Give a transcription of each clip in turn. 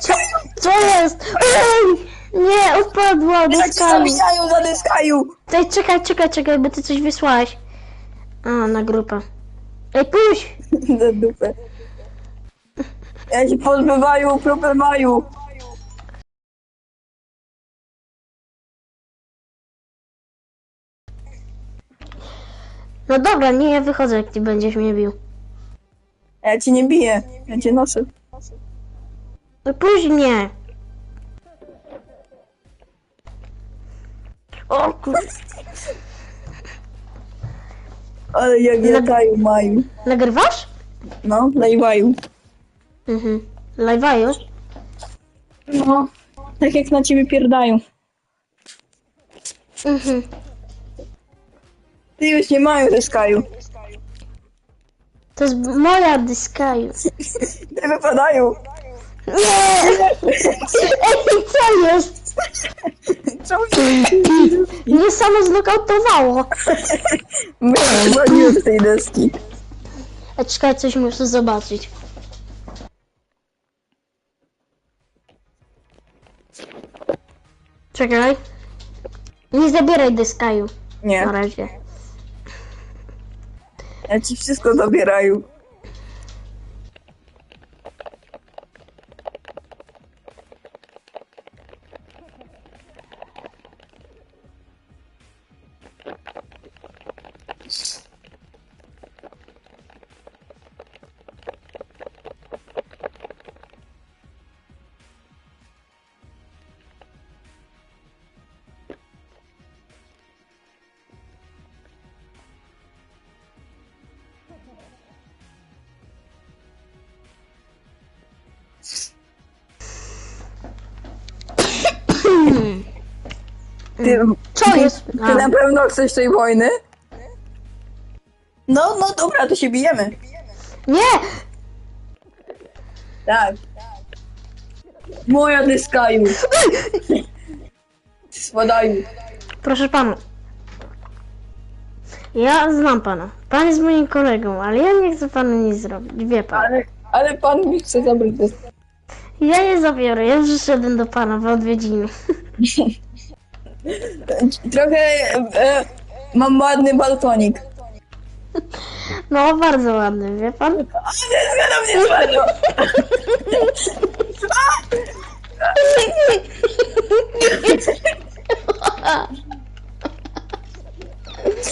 Co, co jest? Ej! Nie, upadła Jak się deskami. zamieniają za dyskaju! Ej, czekaj, czekaj, czekaj, bo ty coś wysłałeś. A, na grupę. Ej, puść! Za dupę. Ja się pozbywają problemaju. No dobra, nie, ja wychodzę, jak ty będziesz mnie bił. Ja cię nie biję, ja cię noszę. No puść mnie! O kur... Ale jak latają mają. Nagrywasz? No, lajwają. Mhm. Live'aju? No, tak jak na ciebie pierdają. Mhm. Ty już nie mają dyskaju. To jest moja dyskaju. Te wypadają. Nie! Ej, co jest? Czemu się Mnie samo znokautowało. Zwaliłem z tej deski. Ej, czekaj, coś muszę zobaczyć. Czekaj. Nie zabieraj dyskaju. Nie, Na razie. ja ci wszystko zabierają. Ty, Co jest? ty A, na pewno chcesz tej wojny? No, no dobra, to się bijemy. nie! Tak. Moja dyskaju. Spadają. Proszę pana. Ja znam pana. Pan jest moim kolegą, ale ja nie chcę panu nic zrobić. Wie pan. Ale, ale pan mi chce zabrać dysk. Ja nie zabiorę. Ja przyszedłem do pana w odwiedziny. Trochę e, mam ładny balkonik. No, bardzo ładny, wie pan? Ale zgadam mnie spadło.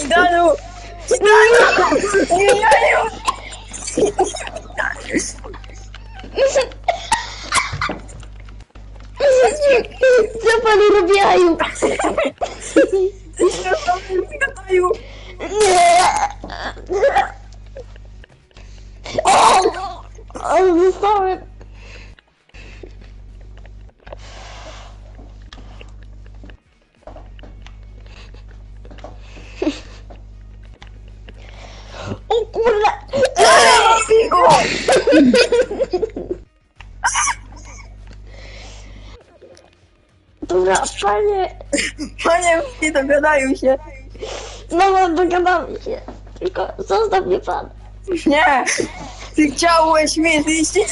Danu! Danu! Jeju! Co panu robiają? Zgadają! Nie! O! O, zostałem. O panie. Panie, nie dogadają się. No, no, dogadamy się. Tylko zostaw mnie pan. Nie! Ty chciałeś mnie zniszczyć!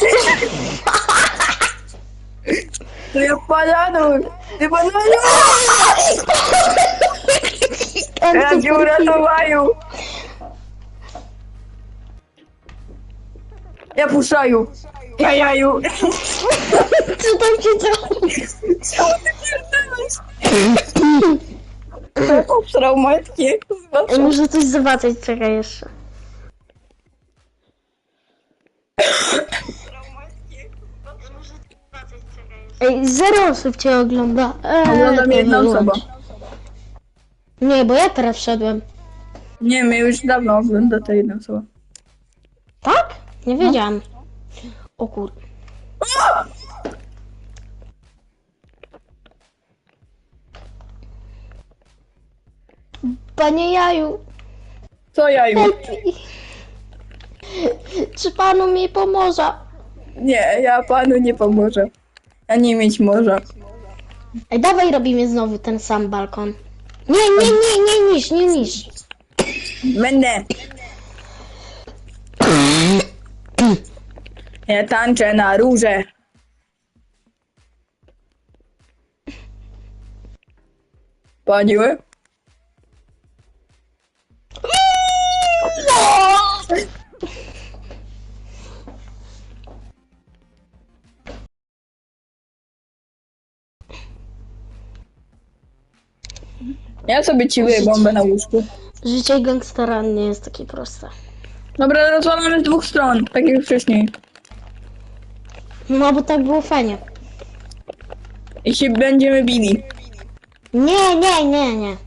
To ja panianu! Ty panianu! Ja cię uratowają! Ja puszczają! Ja jaju! Co tam się działo? Czemu ty Ej, Muszę coś zobaczyć, czekaj jeszcze. Ej, zero osób cię ogląda. Eee, Ogląda mnie to jedna wyłącz. osoba. Nie, bo ja teraz wszedłem. Nie, mnie już dawno ogląda ta jedna osoba. Tak? Nie wiedziałam. O kur... Panie Jaju, Co ja czy panu mi pomoże? Nie, ja panu nie pomożę. Ja nie mieć morza. Ej, dawaj robimy znowu ten sam balkon. Nie, nie, nie, nie niż, nie niż. Będę. Ja tańczę na róże. Paniły? Ja sobie ciłuję bombę na łóżku. Życie gangstera nie jest takie proste. Dobra, rozwalamy z dwóch stron, tak jak wcześniej. No bo tak było fajnie. I się będziemy bili. Nie, nie, nie, nie.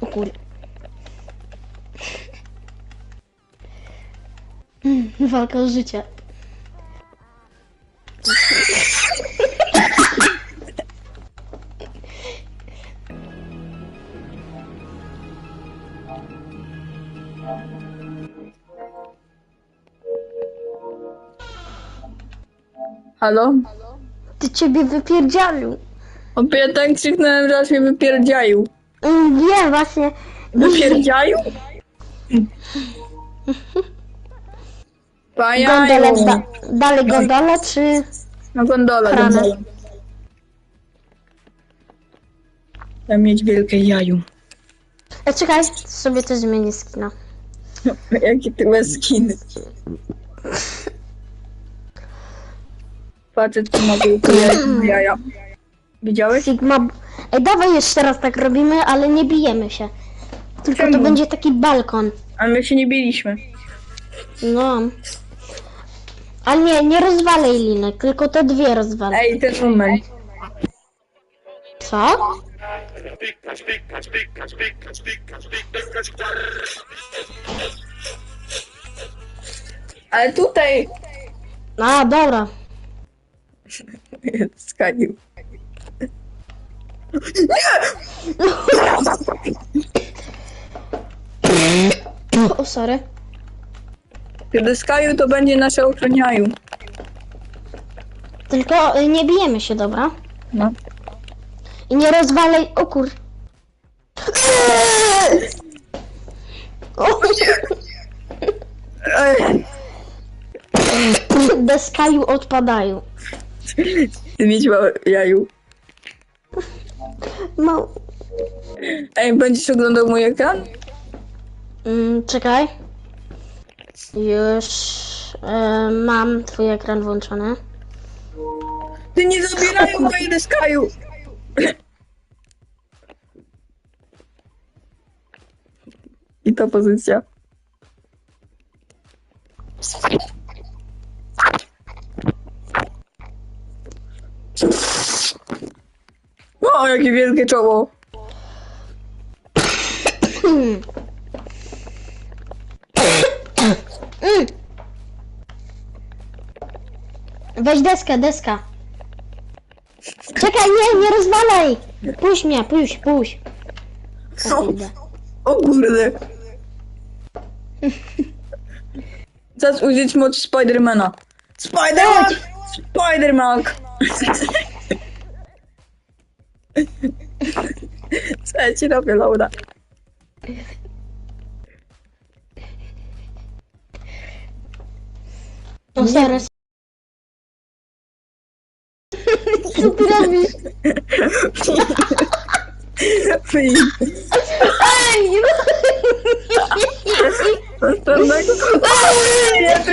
O kur... Walka o życie. Halo? Ty ciebie wypierdzialił. Opie, tak krzyknąłem, że aż mnie. Mm, Wiem właśnie. Wypierdziaił? Gondola, Pajaju. da, dalej gondola czy... Na gondolę. Krana. gondolę. Chcę mieć wielkie jaju. E, czekaj, sobie też zmienię skina. Jakie ty bez skiny. Patrzę, co ma wielkie jaja. Widziałeś? Sigma... Ej, dawaj jeszcze raz tak robimy, ale nie bijemy się. Tylko to Czemu? będzie taki balkon. A my się nie biliśmy. No. Ale nie, nie rozwalaj linek, tylko te dwie rozwalaj. Ej, ten moment. Co? Ale tutaj... A, dobra. Skanił. O, sorry. Kiedy skaju, to będzie nasze ochroniaju. Tylko y, nie bijemy się, dobra? No. I nie rozwalaj... O kur... O, Ej, Deskaju odpadają. Ty mieć jaju. No, Ej, będziesz oglądał mój ekran? mm, czekaj. Już e, mam twój ekran włączony. Ty nie zabierają mojej deskaju! I ta pozycja. O, jakie wielkie czoło! Weź deskę, deska. Czekaj, nie, nie rozwalaj! Puść mnie, puść, puść. O. O kurde. Czas użyć mocy Spidermana. Spiderman! Spiderman! Co ja ci robię, Laura? O, sorry. Co ty robisz? Wyjdź. Ej! Następnego. Nie, ty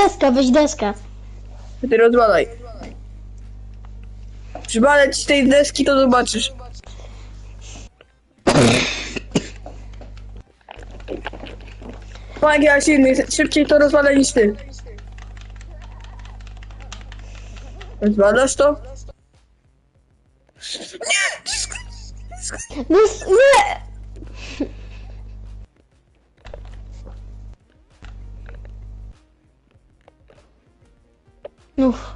Weź deskę, weź deskę. Ty rozwalaj. Przywalę ci z tej deski, to zobaczysz. Pan ja silny, szybciej to rozwalę niż ty. Rozwalasz to? No, s- nie! Uff,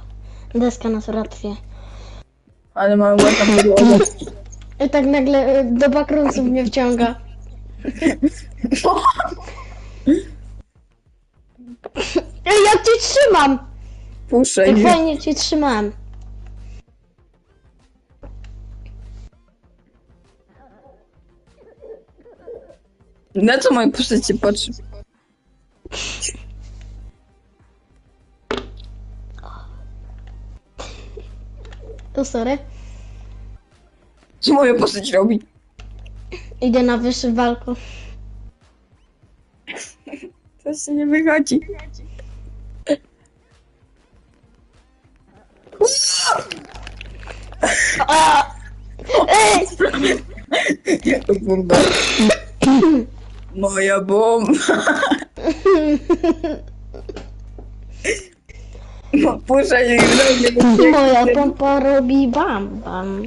deska nas uratwia. Ale mam ładną podłogę. I tak nagle y, do bakrumców mnie wciąga. Ej, ja cię trzymam! puszczaj Jak mnie. fajnie cię trzymałem. Na co moje postać się patrzy? To sorry. Co moja postać robi? Idę na wyższy balkon. To się nie wychodzi. Ej! Jaka bomba. Moja bomba. No, Puszczaj mnie, gnoju, nie Moja pompa robi bam bam.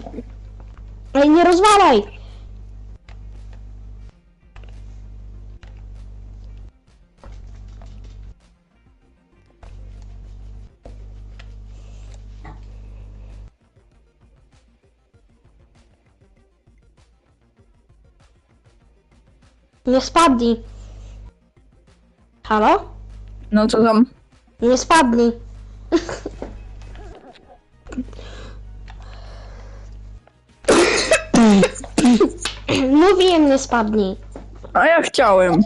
Ej, nie rozwalaj! Nie spadnij. Halo? No co tam? Nie spadnij. Mówiłem, nie spadnij. A ja chciałem.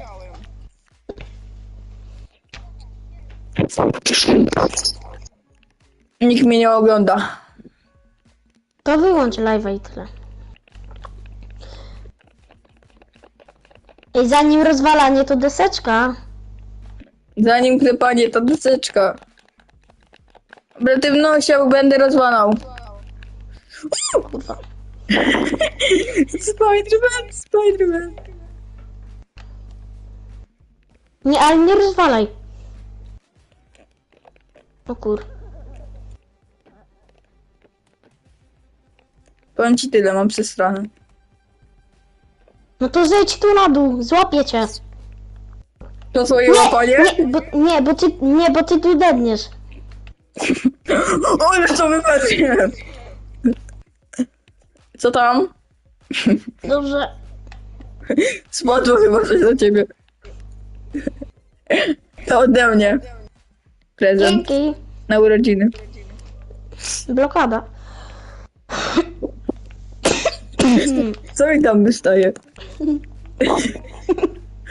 Nikt mnie nie ogląda. To wyłącz live'a i tyle. I zanim rozwalanie, to deseczka. Zanim klepanie, to deseczka. Bratywno się będę rozwalał. Kurwa. Spiderman, Spiderman. Nie, ale nie rozwalaj. O kur... Powiem ci tyle, mam przestranę. No to zejdź tu na dół, złapię cię. To twoje łapanie? Nie, bo, nie, bo ty, nie, bo ty tu dedniesz. O, ale co wybaczyłem. Co tam? Dobrze. Spadło chyba coś do ciebie. To ode mnie. Prezent Dzięki. na urodziny. Blokada. Co mi tam wystaje?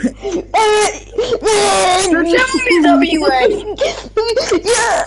Eee, No czemu mnie zabiłeś? Nie.